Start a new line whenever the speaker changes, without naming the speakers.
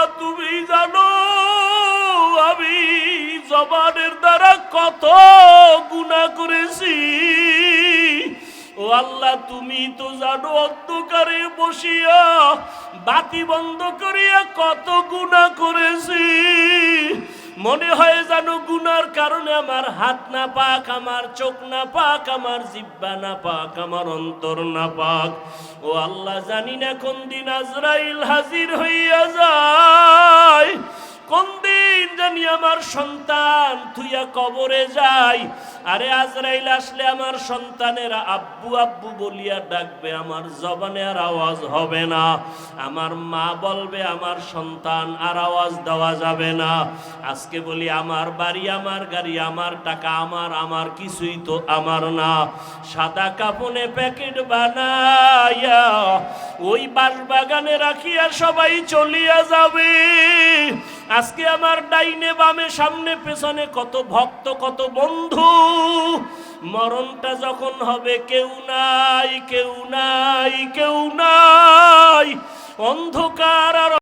আল্লাহ, তুমি জানো আমি জবানের দ্বারা কত গুণা করেছি। ও আল্লাহ, তুমি তো জানো অন্ধকারে বসিয়া বাতি বন্ধ করিয়া কত গুণা করেছি। মনে হয় যেন গুনার কারণে আমার হাত না পাক, আমার চোখ না পাক, আমার জিব্বা না পাক, আমার অন্তর না পাক। ও আল্লাহ, জানি না কোন দিন আজরাইল হাজির হইয়া যায়। কোন দিন জানি আমার সন্তান থুইয়া কবরে যায়। আরে আজরাইল আসলে আমার সন্তানেরা আব্বু আব্বু বলিয়া ডাকবে, আমার জবানে আর আওয়াজ হবে না। আমার মা বলবে, আমার সন্তান আর আওয়াজ দেওয়া যাবে না। আজকে বলি, আমার বাড়ি, আমার গাড়ি, আমার টাকা, আমার আমার কিছুই তো আমার না। সাদা কাপনে প্যাকেট বানাইয়া ওই বাগানে রাখিয়া সবাই চলিয়া যাবে। আজকে আমার ডাইনে বামে সামনে পেছনে কত ভক্ত, কত বন্ধু। মরণটা যখন হবে কেউ নাই কেউ নাই কেউ নাই। অন্ধকার